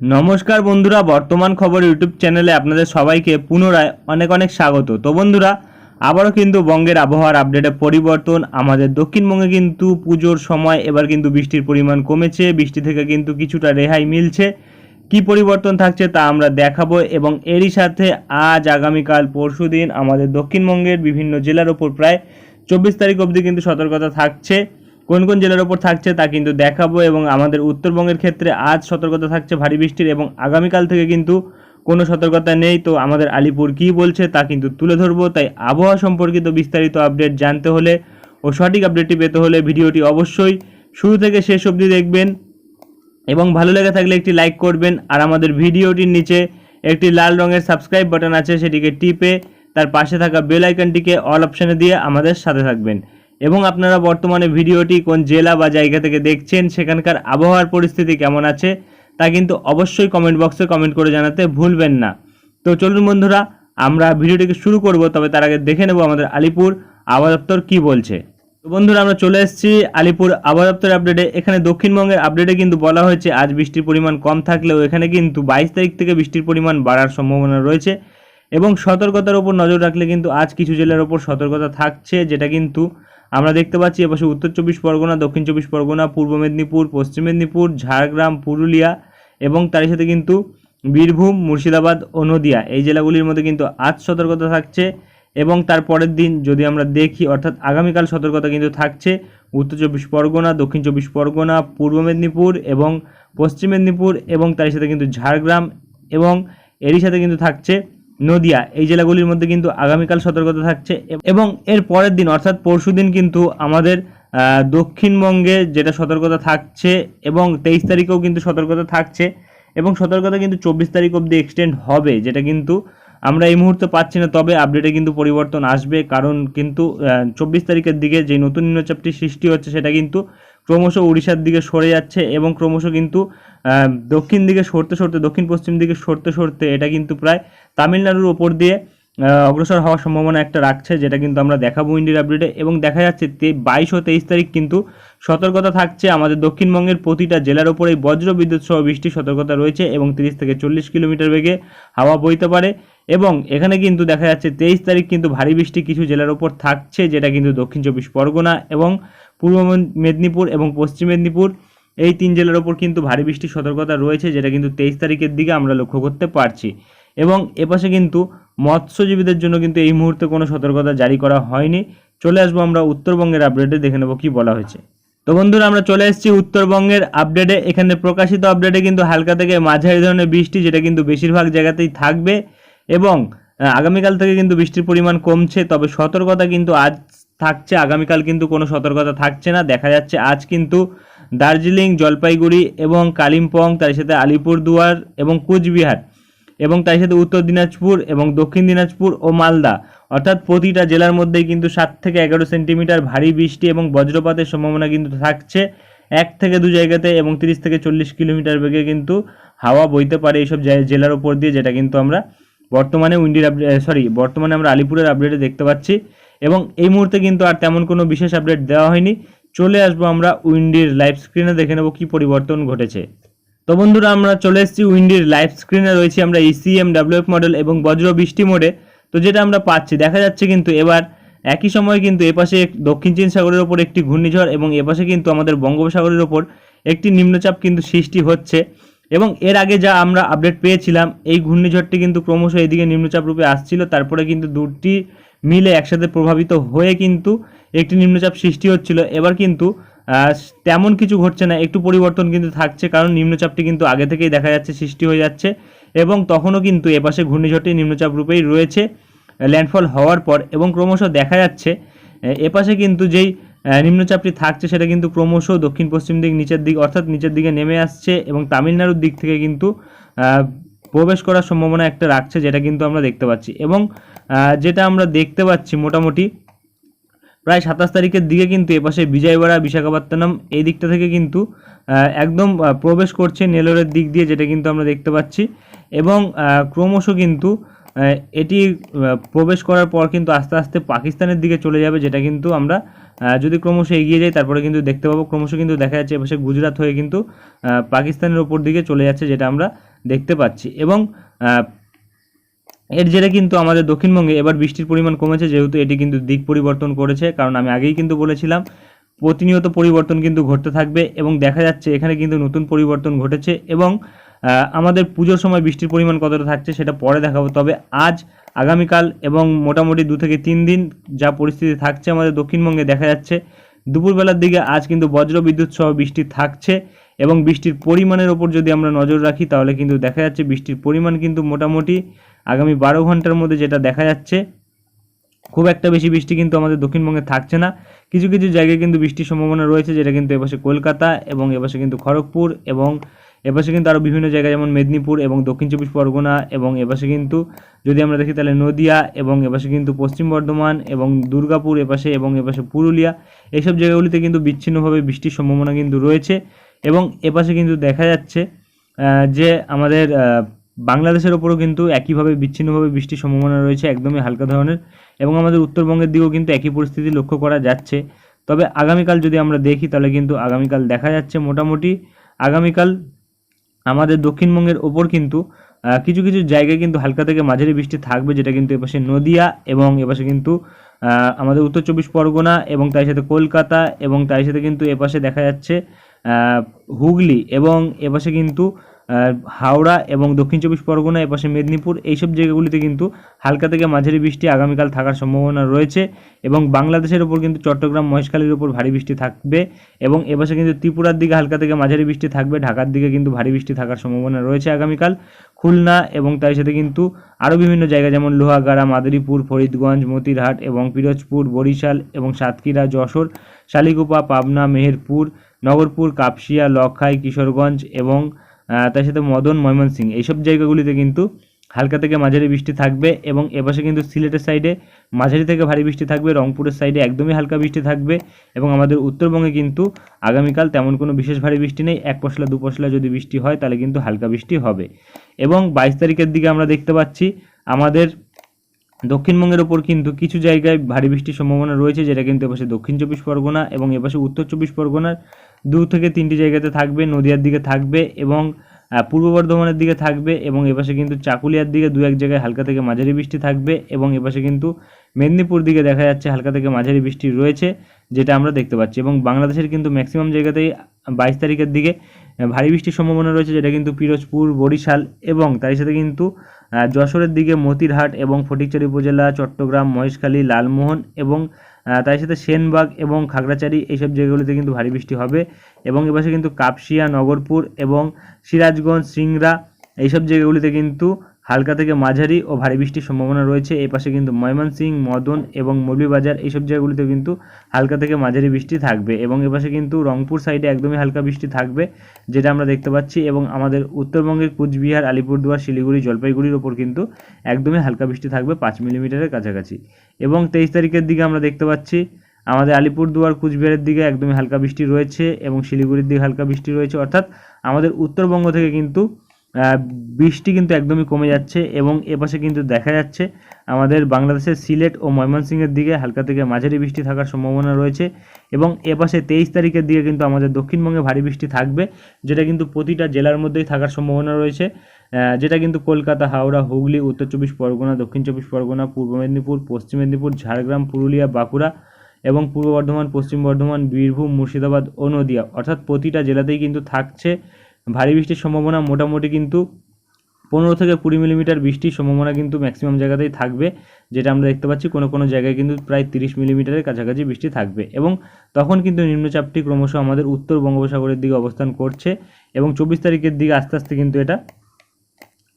নমস্কার বন্ধুরা, বর্তমান খবর ইউটিউব চ্যানেলে আপনাদের সবাইকে পুনরায় অনেক অনেক স্বাগত। তো বন্ধুরা, আবারও কিন্তু বঙ্গের আবহাওয়ার আপডেটে পরিবর্তন। আমাদের দক্ষিণবঙ্গে কিন্তু পুজোর সময় এবার কিন্তু বৃষ্টির পরিমাণ কমেছে। বৃষ্টি থেকে কিন্তু কিছুটা রেহাই মিলছে। কি পরিবর্তন থাকছে তা আমরা দেখাবো এবং এরই সাথে আজ, আগামীকাল পরশুদিন আমাদের দক্ষিণবঙ্গের বিভিন্ন জেলার ওপর প্রায় চব্বিশ তারিখ অবধি কিন্তু সতর্কতা থাকছে। কোন কোন জেলার ওপর থাকছে তা কিন্তু দেখাবো এবং আমাদের উত্তরবঙ্গের ক্ষেত্রে আজ সতর্কতা থাকছে ভারী বৃষ্টির এবং আগামীকাল থেকে কিন্তু কোনো সতর্কতা নেই। তো আমাদের আলিপুর কী বলছে তা কিন্তু তুলে ধরবো। তাই আবহাওয়া সম্পর্কিত বিস্তারিত আপডেট জানতে হলে ও সঠিক আপডেটটি পেতে হলে ভিডিওটি অবশ্যই শুরু থেকে শেষ অবধি দেখবেন এবং ভালো লেগে থাকলে একটি লাইক করবেন। আর আমাদের ভিডিওটির নিচে একটি লাল রঙের সাবস্ক্রাইব বাটন আছে, সেটিকে টিপে তার পাশে থাকা বেল আইকনটিকে অল অপশানে দিয়ে আমাদের সাথে থাকবেন। এবং আপনারা বর্তমানে ভিডিওটি কোন জেলা বা জায়গা থেকে দেখছেন, সেখানকার আবহাওয়ার পরিস্থিতি কেমন আছে, তা কিন্তু অবশ্যই কমেন্ট বক্সে কমেন্ট করে জানাতে ভুলবেন না। তো চলুন বন্ধুরা, আমরা ভিডিওটিকে শুরু করব, তবে তার আগে দেখে নেব আমাদের আলিপুর আবহাওয়া দপ্তর কী বলছে। তো বন্ধুরা, আমরা চলে এসেছি আলিপুর আবহাওয়া দপ্তরের আপডেটে এখানে দক্ষিণবঙ্গের আপডেটে কিন্তু বলা হয়েছে, আজ বৃষ্টির পরিমাণ কম থাকলেও এখানে কিন্তু বাইশ তারিখ থেকে বৃষ্টির পরিমাণ বাড়ার সম্ভাবনা রয়েছে। এবং সতর্কতার ওপর নজর রাখলে কিন্তু আজ কিছু জেলার ওপর সতর্কতা থাকছে, যেটা কিন্তু আমরা দেখতে পাচ্ছি এপাশে উত্তর চব্বিশ পরগনা, দক্ষিণ চব্বিশ পরগনা, পূর্ব মেদিনীপুর, পশ্চিম মেদিনীপুর, ঝাড়গ্রাম, পুরুলিয়া এবং তারই সাথে কিন্তু বীরভূম, মুর্শিদাবাদ ও নদিয়া। এই জেলাগুলির মধ্যে কিন্তু আজ সতর্কতা থাকছে এবং তার পরের দিন যদি আমরা দেখি, অর্থাৎ আগামীকাল সতর্কতা কিন্তু থাকছে উত্তর চব্বিশ পরগনা, দক্ষিণ চব্বিশ পরগনা, পূর্ব মেদিনীপুর এবং পশ্চিম মেদিনীপুর এবং তার সাথে কিন্তু ঝাড়গ্রাম এবং এরই সাথে কিন্তু থাকছে নদিয়া, এই জেলাগুলির মধ্যে কিন্তু আগামীকাল সতর্কতা থাকছে এবং এর পরের দিন, অর্থাৎ পরশু দিন কিন্তু আমাদের দক্ষিণবঙ্গে যেটা সতর্কতা থাকছে এবং তেইশ তারিখেও কিন্তু সতর্কতা থাকছে এবং সতর্কতা কিন্তু চব্বিশ তারিখ অবধি এক্সটেন্ড হবে, যেটা কিন্তু আমরা এই মুহূর্তে পাচ্ছি না, তবে আপডেটে কিন্তু পরিবর্তন আসবে, কারণ কিন্তু চব্বিশ তারিখের দিকে যে নতুন নিম্নচাপটি সৃষ্টি হচ্ছে, সেটা কিন্তু ক্রমশ উড়িষ্যার দিকে সরে যাচ্ছে এবং ক্রমশ কিন্তু দক্ষিণ দিকে সরতে সরতে, দক্ষিণ পশ্চিম দিকে সরতে সরতে এটা কিন্তু প্রায় তামিলনাড়ুর ওপর দিয়ে অগ্রসর হওয়ার সম্ভাবনা একটা রাখছে, যেটা কিন্তু আমরা দেখাবো ইন্ডিয়ার আপডেটে এবং দেখা যাচ্ছে বাইশ ও তেইশ তারিখ কিন্তু সতর্কতা থাকছে। আমাদের দক্ষিণবঙ্গের প্রতিটা জেলার ওপরেই বজ্র বিদ্যুৎ সহ বৃষ্টির সতর্কতা রয়েছে এবং তিরিশ থেকে চল্লিশ কিলোমিটার বেগে হাওয়া বইতে পারে। এবং এখানে কিন্তু দেখা যাচ্ছে তেইশ তারিখ কিন্তু ভারী বৃষ্টি কিছু জেলার ওপর থাকছে, যেটা কিন্তু দক্ষিণ চব্বিশ পরগনা এবং পূর্ব মেদিনীপুর এবং পশ্চিম মেদিনীপুর। এই তিন জেলার ওপর কিন্তু ভারী বৃষ্টির সতর্কতা রয়েছে, যেটা কিন্তু তেইশ তারিখের দিকে আমরা লক্ষ্য করতে পারছি। এবং এপাশে কিন্তু মৎস্যজীবীদের জন্য কিন্তু এই মুহূর্তে কোনো সতর্কতা জারি করা হয়নি। চলে আসব আমরা উত্তরবঙ্গের আপডেটে, দেখে নেব কী বলা হয়েছে। তো বন্ধুরা, আমরা চলে এসেছি উত্তরবঙ্গের আপডেটে। এখানে প্রকাশিত আপডেটে কিন্তু হালকা থেকে মাঝারি ধরনের বৃষ্টি, যেটা কিন্তু বেশিরভাগ জায়গাতেই থাকবে। এবং আগামীকাল থেকে কিন্তু বৃষ্টির পরিমাণ কমছে, তবে সতর্কতা কিন্তু আজ থাকছে, আগামীকাল কিন্তু কোনো সতর্কতা থাকছে না। দেখা যাচ্ছে আজ কিন্তু দার্জিলিং, জলপাইগুড়ি এবং কালিম্পং, তার সাথে আলিপুরদুয়ার এবং কুচবিহার এবং তার সাথে উত্তর দিনাজপুর এবং দক্ষিণ দিনাজপুর ও মালদা। অর্থাৎ প্রতিটা জেলার মধ্যেই কিন্তু সাত থেকে এগারো সেন্টিমিটার ভারী বৃষ্টি এবং বজ্রপাতের সম্ভাবনা কিন্তু থাকছে। এক থেকে দু জায়গাতে এবং তিরিশ থেকে চল্লিশ কিলোমিটার বেগে কিন্তু হাওয়া বইতে পারে এইসব জেলার ওপর দিয়ে, যেটা কিন্তু আমরা বর্তমানে উইন্ডির সরি বর্তমানে আমরা আলিপুরের আপডেটে দেখতে পাচ্ছি। এবং এই মুহূর্তে কিন্তু আর তেমন কোনো বিশেষ আপডেট দেওয়া হয়নি। চলে আসব আমরা উইন্ডির লাইভ স্ক্রিনে দেখে নেব কী পরিবর্তন ঘটেছে। তো বন্ধুরা, আমরা চলে এসেছি উইন্ডির লাইভ স্ক্রিনে রয়েছি আমরা ইসিএম ডাব্লিউএফ মডেল এবং বজ্র বৃষ্টি মোডে তো যেটা আমরা পাচ্ছি, দেখা যাচ্ছে কিন্তু এবার একই সময় কিন্তু এপাশে দক্ষিণ চীন সাগরের ওপর একটি ঘূর্ণিঝড় এবং এপাশে কিন্তু আমাদের বঙ্গোপসাগরের ওপর একটি নিম্নচাপ কিন্তু সৃষ্টি হচ্ছে। এবং এর আগে যা আমরা আপডেট পেয়েছিলাম, এই ঘূর্ণিঝড়টি কিন্তু ক্রমশ এদিকে নিম্নচাপ রূপে আসছিল, তারপরে কিন্তু দুটি মিলে একসাথে প্রভাবিত হয়ে কিন্তু একটি নিম্নচাপ সৃষ্টি হচ্ছিল। এবার কিন্তু তেমন কিছু ঘটছে না, একটু পরিবর্তন কিন্তু থাকছে, কারণ নিম্নচাপটি কিন্তু আগে থেকেই দেখা যাচ্ছে, সৃষ্টি হয়ে যাচ্ছে এবং তখনও কিন্তু এপাশে ঘূর্ণিঝড়টি নিম্নচাপ রূপেই রয়েছে, ল্যান্ডফল হওয়ার পর এবং ক্রমশ দেখা যাচ্ছে এপাশে কিন্তু যেই নিম্নচাপটি থাকছে সেটা কিন্তু ক্রমশ দক্ষিণ পশ্চিম দিক, নিচের দিক অর্থাৎ নিচের দিকে নেমে আসছে এবং তামিলনাড়ুর দিক থেকে কিন্তু প্রবেশ করার সম্ভাবনা একটা রাখছে, যেটা কিন্তু আমরা দেখতে পাচ্ছি। এবং যেটা আমরা দেখতে পাচ্ছি মোটামুটি, প্রায় সাতাশ তারিখের দিকে কিন্তু এপাশে বিজয়বাড়া, বিশাখাপত্তনম, এই দিকটা থেকে কিন্তু একদম প্রবেশ করছে নেলোরের দিক দিয়ে, যেটা কিন্তু আমরা দেখতে পাচ্ছি। এবং ক্রমশ কিন্তু এটি প্রবেশ করার পর কিন্তু আস্তে আস্তে পাকিস্তানের দিকে চলে যাবে, যেটা কিন্তু আমরা যদি ক্রমশ এগিয়ে যাই তারপরে কিন্তু দেখতে পাবো, ক্রমশ কিন্তু দেখা যাচ্ছে এপাশে গুজরাট হয়ে কিন্তু পাকিস্তানের ওপর দিকে চলে যাচ্ছে যেটা আমরা দেখতে পাচ্ছি। এবং এর জেরে কিন্তু আমাদের দক্ষিণবঙ্গে এবার বৃষ্টির পরিমাণ কমেছে, যেহেতু এটি কিন্তু দিক পরিবর্তন করেছে, কারণ আমি আগেই কিন্তু বলেছিলাম, প্রতিনিয়ত পরিবর্তন কিন্তু ঘটতে থাকবে এবং দেখা যাচ্ছে এখানে কিন্তু নতুন পরিবর্তন ঘটেছে এবং আমাদের পুজোর সময় বৃষ্টির পরিমাণ কতটা থাকছে সেটা পরে দেখাবো। তবে আজ আগামীকাল এবং মোটামুটি দু থেকে তিন দিন যা পরিস্থিতি থাকছে আমাদের দক্ষিণবঙ্গে দেখা যাচ্ছে। দুপুরবেলার দিকে আজ কিন্তু বজ্র বিদ্যুৎ সহ বৃষ্টি থাকছে এবং বৃষ্টির পরিমাণের ওপর যদি আমরা নজর রাখি, তাহলে কিন্তু দেখা যাচ্ছে বৃষ্টির পরিমাণ কিন্তু মোটামুটি আগামী বারো ঘণ্টার মধ্যে যেটা দেখা যাচ্ছে, খুব একটা বেশি বৃষ্টি কিন্তু আমাদের দক্ষিণবঙ্গে থাকছে না। কিছু কিছু জায়গায় কিন্তু বৃষ্টির সম্ভাবনা রয়েছে, যেটা কিন্তু এপাশে কলকাতা এবং এপাশে কিন্তু খড়গপুর এবং এপাশে কিন্তু আরও বিভিন্ন জায়গায় যেমন মেদিনীপুর এবং দক্ষিণ চব্বিশ পরগনা এবং এপাশে কিন্তু যদি আমরা দেখি তাহলে নদিয়া এবং এপাশে কিন্তু পশ্চিম বর্ধমান এবং দুর্গাপুর এপাশে এবং এপাশে পুরুলিয়া, এইসব জায়গাগুলিতে কিন্তু বিচ্ছিন্নভাবে বৃষ্টির সম্ভাবনা কিন্তু রয়েছে এবং এপাশে কিন্তু দেখা যাচ্ছে যে আমাদের বাংলাদেশের ওপরও কিন্তু একইভাবে বিচ্ছিন্নভাবে বৃষ্টির সম্ভাবনা রয়েছে একদমই হালকা ধরনের এবং আমাদের উত্তরবঙ্গের দিকেও কিন্তু একই পরিস্থিতি লক্ষ্য করা যাচ্ছে। তবে আগামীকাল যদি আমরা দেখি তাহলে কিন্তু আগামীকাল দেখা যাচ্ছে মোটামুটি, আগামীকাল আমাদের দক্ষিণবঙ্গের ওপর কিন্তু কিছু কিছু জায়গায় কিন্তু হালকা থেকে মাঝারি বৃষ্টি থাকবে, যেটা কিন্তু এপাশে নদিয়া এবং এপাশে কিন্তু আমাদের উত্তর চব্বিশ পরগনা এবং তার সাথে কলকাতা এবং তার সাথে কিন্তু এপাশে দেখা যাচ্ছে হুগলি এবং এপাশে কিন্তু হাওড়া এবং দক্ষিণ চব্বিশ পরগনা, এপাশে মেদিনীপুর, এইসব জায়গাগুলিতে কিন্তু হালকা থেকে মাঝারি বৃষ্টি আগামীকাল থাকার সম্ভাবনা রয়েছে এবং বাংলাদেশের ওপর কিন্তু চট্টগ্রাম, মহেশখালীর ওপর ভারী বৃষ্টি থাকবে এবং এপাশে কিন্তু ত্রিপুরার দিকে হালকা থেকে মাঝারি বৃষ্টি থাকবে, ঢাকার দিকে কিন্তু ভারী বৃষ্টি থাকার সম্ভাবনা রয়েছে আগামীকাল। খুলনা এবং তার সাথে কিন্তু আরও বিভিন্ন জায়গা যেমন লোহাগাড়া, মাদারীপুর, ফরিদগঞ্জ, মতিরহাট এবং পিরোজপুর, বরিশাল এবং সাতক্ষীরা, যশোর, শালিকুপা, পাবনা, মেহেরপুর, নগরপুর, কাপসিয়া লখাই কিশোরগঞ্জ এবং তার সাথে মদন ময়মনসিংহ এইসব জায়গাগুলিতে কিন্তু হালকা থেকে মাঝারি বৃষ্টি থাকবে এবং এপাশে কিন্তু সিলেটের সাইডে মাঝারি থেকে ভারী বৃষ্টি থাকবে, রংপুরের সাইডে একদমই হালকা বৃষ্টি থাকবে এবং আমাদের উত্তরবঙ্গে কিন্তু আগামীকাল তেমন কোনো বিশেষ ভারী বৃষ্টি নেই। এক পশলা, দু পশলা যদি বৃষ্টি হয়, তাহলে কিন্তু হালকা বৃষ্টি হবে। এবং বাইশ তারিখের দিকে আমরা দেখতে পাচ্ছি, আমাদের দক্ষিণবঙ্গের ওপর কিন্তু কিছু জায়গায় ভারী বৃষ্টির সম্ভাবনা রয়েছে, যেটা কিন্তু এপাশে দক্ষিণ চব্বিশ পরগনা এবং এপাশে উত্তর চব্বিশ পরগনার দু থেকে তিনটি জায়গাতে থাকবে, নদিয়ার দিকে থাকবে এবং পূর্ব বর্ধমানের দিকে থাকবে এবং এপাশে কিন্তু চাকুলিয়ার দিকে দু এক জায়গায় হালকা থেকে মাঝারি বৃষ্টি থাকবে এবং এপাশে কিন্তু মেদিনীপুর দিকে দেখা যাচ্ছে হালকা থেকে মাঝারি বৃষ্টি রয়েছে, যেটা আমরা দেখতে পাচ্ছি এবং বাংলাদেশের কিন্তু ম্যাক্সিমাম জায়গাতেই বাইশ তারিখের দিকে ভারী বৃষ্টির সম্ভাবনা রয়েছে, যেটা কিন্তু পিরোজপুর, বরিশাল এবং তার সাথে কিন্তু যশোরের দিকে মতিরহাট এবং ফটিকচারি উপজেলা, চট্টগ্রাম, মহেশখালী, লালমোহন এবং তার সাথে সেনবাগ এবং খাগড়াচারি এইসব জায়গাগুলিতে কিন্তু ভারী বৃষ্টি হবে। এবং এবারে কিন্তু কাপসিয়া, নগরপুর এবং সিরাজগঞ্জ, সিংড়া এইসব জায়গাগুলিতে কিন্তু হালকা থেকে মাঝারি ও ভারী বৃষ্টির সম্ভাবনা রয়েছে। এই পাশে কিন্তু ময়মনসিং মদন এবং মৌলভীবাজার এইসব জায়গাগুলিতে কিন্তু হালকা থেকে মাঝারি বৃষ্টি থাকবে এবং এপাশে কিন্তু রংপুর সাইডে একদমই হালকা বৃষ্টি থাকবে, যেটা আমরা দেখতে পাচ্ছি এবং আমাদের উত্তরবঙ্গের কুচবিহার, আলিপুরদুয়ার, শিলিগুড়ি, জলপাইগুড়ির ওপর কিন্তু একদমই হালকা বৃষ্টি থাকবে পাঁচ মিলিমিটারের কাছাকাছি। এবং তেইশ তারিখের দিকে আমরা দেখতে পাচ্ছি আমাদের আলিপুরদুয়ার, কুচবিহারের দিকে একদমই হালকা বৃষ্টি রয়েছে এবং শিলিগুড়ির দিকে হালকা বৃষ্টি রয়েছে। অর্থাৎ আমাদের উত্তরবঙ্গ থেকে কিন্তু বৃষ্টি কিন্তু একদমই কমে যাচ্ছে এবং এপাশে কিন্তু দেখা যাচ্ছে আমাদের বাংলাদেশের সিলেট ও ময়মনসিংহের দিকে হালকা থেকে মাঝারি বৃষ্টি থাকার সম্ভাবনা রয়েছে এবং এপাশে তেইশ তারিখের দিকে কিন্তু আমাদের দক্ষিণবঙ্গে ভারী বৃষ্টি থাকবে, যেটা কিন্তু প্রতিটা জেলার মধ্যেই থাকার সম্ভাবনা রয়েছে। যেটা কিন্তু কলকাতা, হাওড়া, হুগলি, উত্তর চব্বিশ পরগনা, দক্ষিণ চব্বিশ পরগনা, পূর্ব মেদিনীপুর, পশ্চিম মেদিনীপুর, ঝাড়গ্রাম, পুরুলিয়া, বাঁকুড়া এবং পূর্ব বর্ধমান, পশ্চিম বর্ধমান, বীরভূম, মুর্শিদাবাদ ও নদিয়া। অর্থাৎ প্রতিটা জেলাতেই কিন্তু থাকছে ভারী বৃষ্টির সম্ভাবনা মোটামুটি কিন্তু পনেরো থেকে কুড়ি মিলিমিটার বৃষ্টির সম্ভাবনা কিন্তু ম্যাক্সিমাম জায়গাতেই থাকবে। যেটা আমরা দেখতে পাচ্ছি, কোনো কোনো জায়গায় কিন্তু প্রায় তিরিশ মিলিমিটারের কাছাকাছি বৃষ্টি থাকবে। এবং তখন কিন্তু নিম্নচাপটি ক্রমশ আমাদের উত্তর বঙ্গোপসাগরের দিকে অবস্থান করছে এবং চব্বিশ তারিখের দিকে আস্তে আস্তে কিন্তু এটা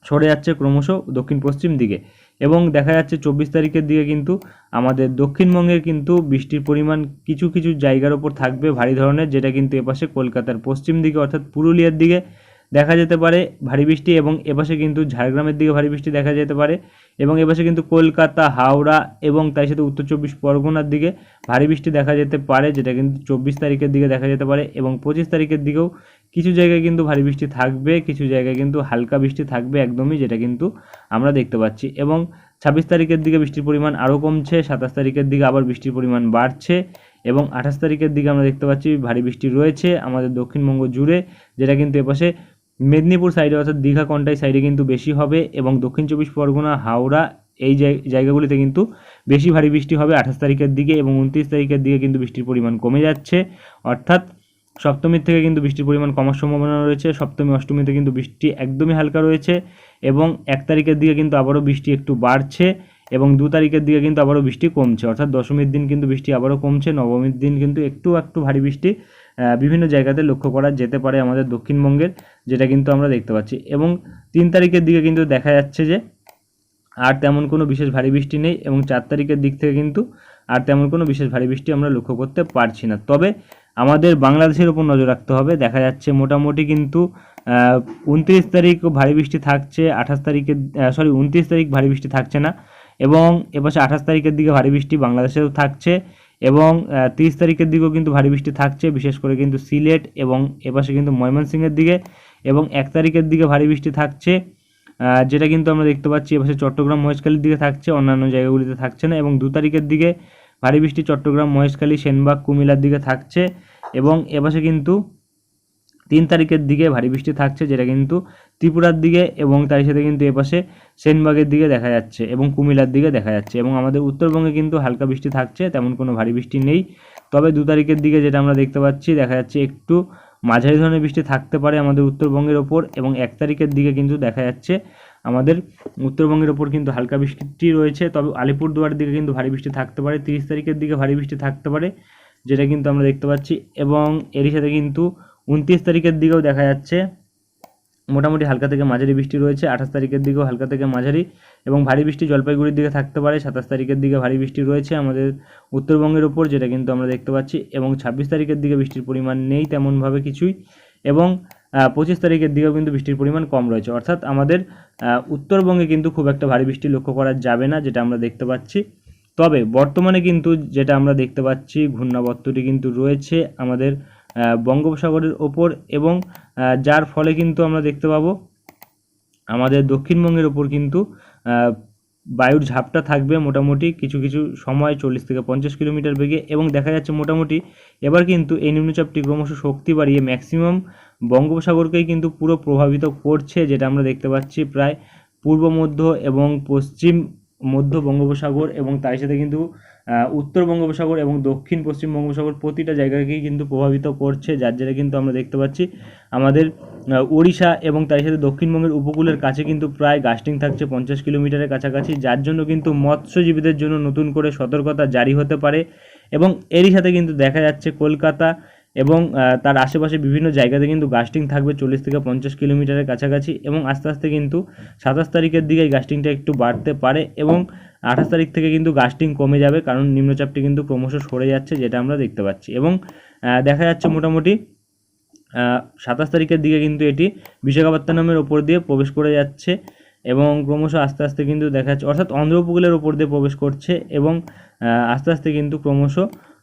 সরে যাচ্ছে ক্রমশ দক্ষিণ পশ্চিম দিকে। এবং দেখা যাচ্ছে চব্বিশ তারিখের দিকে কিন্তু আমাদের দক্ষিণবঙ্গে কিন্তু বৃষ্টির পরিমাণ কিছু কিছু জায়গার ওপর থাকবে ভারী ধরনের, যেটা কিন্তু এপাশে কলকাতার পশ্চিম দিকে অর্থাৎ পুরুলিয়ার দিকে দেখা যেতে পারে, ভারী বৃষ্টি এবং এপাশে কিন্তু ঝাড়গ্রামের দিকে ভারী বৃষ্টি দেখা যেতে পারে এবং এপাশে কিন্তু কলকাতা, হাওড়া এবং তার সাথে উত্তর চব্বিশ পরগনার দিকে ভারী বৃষ্টি দেখা যেতে পারে, যেটা কিন্তু চব্বিশ তারিখের দিকে দেখা যেতে পারে এবং পঁচিশ তারিখের দিকেও কিছু জায়গায় কিন্তু ভারী বৃষ্টি থাকবে, কিছু জায়গায় কিন্তু হালকা বৃষ্টি থাকবে একদমই, যেটা কিন্তু আমরা দেখতে পাচ্ছি এবং ছাব্বিশ তারিখের দিকে বৃষ্টির পরিমাণ আরও কমছে, সাতাশ তারিখের দিকে আবার বৃষ্টির পরিমাণ বাড়ছে এবং আঠাশ তারিখের দিকে আমরা দেখতে পাচ্ছি ভারী বৃষ্টি রয়েছে আমাদের দক্ষিণবঙ্গ জুড়ে, যেটা কিন্তু এপাশে মেদিনীপুর সাইডে, অর্থাৎ দীঘা কন্টাই সাইডে কিন্তু বেশি হবে এবং দক্ষিণ চব্বিশ পরগনা, হাওড়া এই জায়গাগুলিতে কিন্তু বেশি ভারী বৃষ্টি হবে আঠাশ তারিখের দিকে এবং উনত্রিশ তারিখের দিকে কিন্তু বৃষ্টির পরিমাণ কমে যাচ্ছে। অর্থাৎ সপ্তমীর থেকে কিন্তু বৃষ্টির পরিমাণ কমার সম্ভাবনা রয়েছে, সপ্তমী, অষ্টমীতে কিন্তু বৃষ্টি একদমই হালকা রয়েছে এবং এক তারিখের দিকে কিন্তু আবারও বৃষ্টি একটু বাড়ছে এবং দু তারিখের দিকে কিন্তু আবারও বৃষ্টি কমছে। অর্থাৎ দশমীর দিন কিন্তু বৃষ্টি আবারও কমছে, নবমীর দিন কিন্তু একটু একটু ভারী বৃষ্টি বিভিন্ন জায়গাতে লক্ষ্য করা যেতে পারে আমাদের দক্ষিণবঙ্গের, যেটা কিন্তু আমরা দেখতে পাচ্ছি। এবং তিন তারিখের দিকে কিন্তু দেখা যাচ্ছে যে আর তেমন কোনো বিশেষ ভারী বৃষ্টি নেই এবং চার তারিখের দিক থেকে কিন্তু আর তেমন কোনো বিশেষ ভারী বৃষ্টি আমরা লক্ষ্য করতে পারছি না। তবে আমাদের বাংলাদেশের উপর নজর রাখতে হবে। দেখা যাচ্ছে মোটামুটি কিন্তু উনত্রিশ তারিখ ভারী বৃষ্টি থাকছে, আঠাশ তারিখের সরি উনত্রিশ তারিখ ভারী বৃষ্টি থাকছে না এবং এ এপাশে আঠাশ তারিখের দিকে ভারী বৃষ্টি বাংলাদেশেও থাকছে। এবং তিরিশ তারিখের দিকেও কিন্তু ভারী বৃষ্টি থাকছে, বিশেষ করে কিন্তু সিলেট এবং এপাশে কিন্তু ময়মনসিংহের দিকে এবং এক তারিখের দিকে ভারী বৃষ্টি থাকছে যেটা কিন্তু আমরা দেখতে পাচ্ছি এপাশে চট্টগ্রাম মহেশখালীর দিকে থাকছে, অন্যান্য জায়গাগুলিতে থাকছে না এবং দু তারিখের দিকে ভারী বৃষ্টি চট্টগ্রাম, মহেশখালী, সেনবাগ, কুমিল্লার দিকে থাকছে এবং এপাশে কিন্তু তিন তারিখের দিকে ভারী বৃষ্টি থাকছে, যেটা কিন্তু ত্রিপুরার দিকে এবং তার সাথে কিন্তু এপাশে সেনবাগের দিকে দেখা যাচ্ছে এবং কুমিল্লার দিকে দেখা যাচ্ছে এবং আমাদের উত্তরবঙ্গে কিন্তু হালকা বৃষ্টি থাকছে, তেমন কোনো ভারী বৃষ্টি নেই। তবে দু তারিখের দিকে যেটা আমরা দেখতে পাচ্ছি, দেখা যাচ্ছে একটু মাঝারি ধরনের বৃষ্টি থাকতে পারে আমাদের উত্তরবঙ্গের ওপর এবং এক তারিখের দিকে কিন্তু দেখা যাচ্ছে আমাদের উত্তরবঙ্গের ওপর কিন্তু হালকা বৃষ্টি রয়েছে। তবে আলিপুরদুয়ারের দিকে কিন্তু ভারী বৃষ্টি থাকতে পারে, তিরিশ তারিখের দিকে ভারী বৃষ্টি থাকতে পারে, যেটা কিন্তু আমরা দেখতে পাচ্ছি এবং এরই সাথে কিন্তু উনত্রিশ তারিখের দিকেও দেখা যাচ্ছে। মোটামুটি হালকা থেকে মাঝারি বৃষ্টি রয়েছে, আঠাশ তারিখের দিকেও হালকা থেকে মাঝারি এবং ভারী বৃষ্টি জলপাইগুড়ির দিকে থাকতে পারে। সাতাশ তারিখের দিকে ভারী বৃষ্টি রয়েছে আমাদের উত্তরবঙ্গের ওপর যেটা কিন্তু আমরা দেখতে পাচ্ছি, এবং ছাব্বিশ তারিখের দিকে বৃষ্টির পরিমাণ নেই তেমনভাবে কিছুই, এবং পঁচিশ তারিখের দিকেও কিন্তু বৃষ্টির পরিমাণ কম রয়েছে। অর্থাৎ আমাদের উত্তরবঙ্গে কিন্তু খুব একটা ভারী বৃষ্টি লক্ষ্য করা যাবে না, যেটা আমরা দেখতে পাচ্ছি। তবে বর্তমানে কিন্তু যেটা আমরা দেখতে পাচ্ছি, ঘূর্ণাবর্তটি কিন্তু রয়েছে আমাদের বঙ্গোপসাগরের ওপর এবং যার ফলে কিন্তু আমরা দেখতে পাবো আমাদের দক্ষিণবঙ্গের ওপর কিন্তু বায়ুর ঝাপটা থাকবে মোটামুটি কিছু কিছু সময় চল্লিশ থেকে পঞ্চাশ কিলোমিটার বেগে এবং দেখা যাচ্ছে মোটামুটি এবার কিন্তু এই নিম্নচাপটি ক্রমশ শক্তি বাড়িয়ে ম্যাক্সিমাম বঙ্গোপসাগরকেই কিন্তু পুরো প্রভাবিত করছে, যেটা আমরা দেখতে পাচ্ছি প্রায় পূর্ব মধ্য এবং পশ্চিম মধ্য বঙ্গোপসাগর এবং তার সাথে কিন্তু উত্তর বঙ্গোপসাগর এবং দক্ষিণ পশ্চিম বঙ্গোপসাগর প্রতিটা জায়গাকেই কিন্তু প্রভাবিত করছে, যার জেরে কিন্তু আমরা দেখতে পাচ্ছি আমাদের ওড়িশা এবং তার সাথে দক্ষিণবঙ্গের উপকূলের কাছে কিন্তু প্রায় গাস্টিং থাকছে পঞ্চাশ কিলোমিটারের কাছাকাছি, যার জন্য কিন্তু মৎস্যজীবীদের জন্য নতুন করে সতর্কতা জারি হতে পারে এবং এরই সাথে কিন্তু দেখা যাচ্ছে কলকাতা এবং তার আশেপাশে বিভিন্ন জায়গাতে কিন্তু গাস্টিং থাকবে চল্লিশ থেকে পঞ্চাশ কিলোমিটারের কাছাকাছি এবং আস্তে আস্তে কিন্তু সাতাশ তারিখের দিকে গাস্টিংটা একটু বাড়তে পারে এবং আঠাশ তারিখ থেকে কিন্তু গাস্টিং কমে যাবে কারণ নিম্নচাপটি কিন্তু ক্রমশ সরে যাচ্ছে যেটা আমরা দেখতে পাচ্ছি এবং দেখা যাচ্ছে মোটামুটি সাতাশ তারিখের দিকে কিন্তু এটি বিশাখাপত্তনমের ওপর দিয়ে প্রবেশ করে যাচ্ছে এবং ক্রমশ আস্তে আস্তে কিন্তু দেখা যাচ্ছে, অর্থাৎ অন্ধ্র উপকূলের ওপর দিয়ে প্রবেশ করছে এবং আস্তে আস্তে কিন্তু ক্রমশ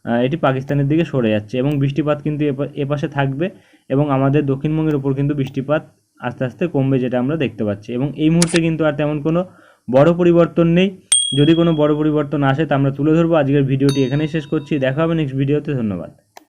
এটি পাকিস্তানের দিকে সরে যাচ্ছে এবং বৃষ্টিপাত কিন্তু এপা- এপাশে থাকবে এবং আমাদের দক্ষিণবঙ্গের উপর কিন্তু বৃষ্টিপাত আস্তে আস্তে কমবে যেটা আমরা দেখতে পাচ্ছি এবং এই মুহূর্তে কিন্তু আর তেমন কোনো বড় পরিবর্তন নেই। যদি কোনো বড় পরিবর্তন আসে তা আমরা তুলে ধরবো। আজকের ভিডিওটি এখানেই শেষ করছি। দেখা হবে নেক্সট ভিডিওতে ধন্যবাদ।